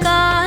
kau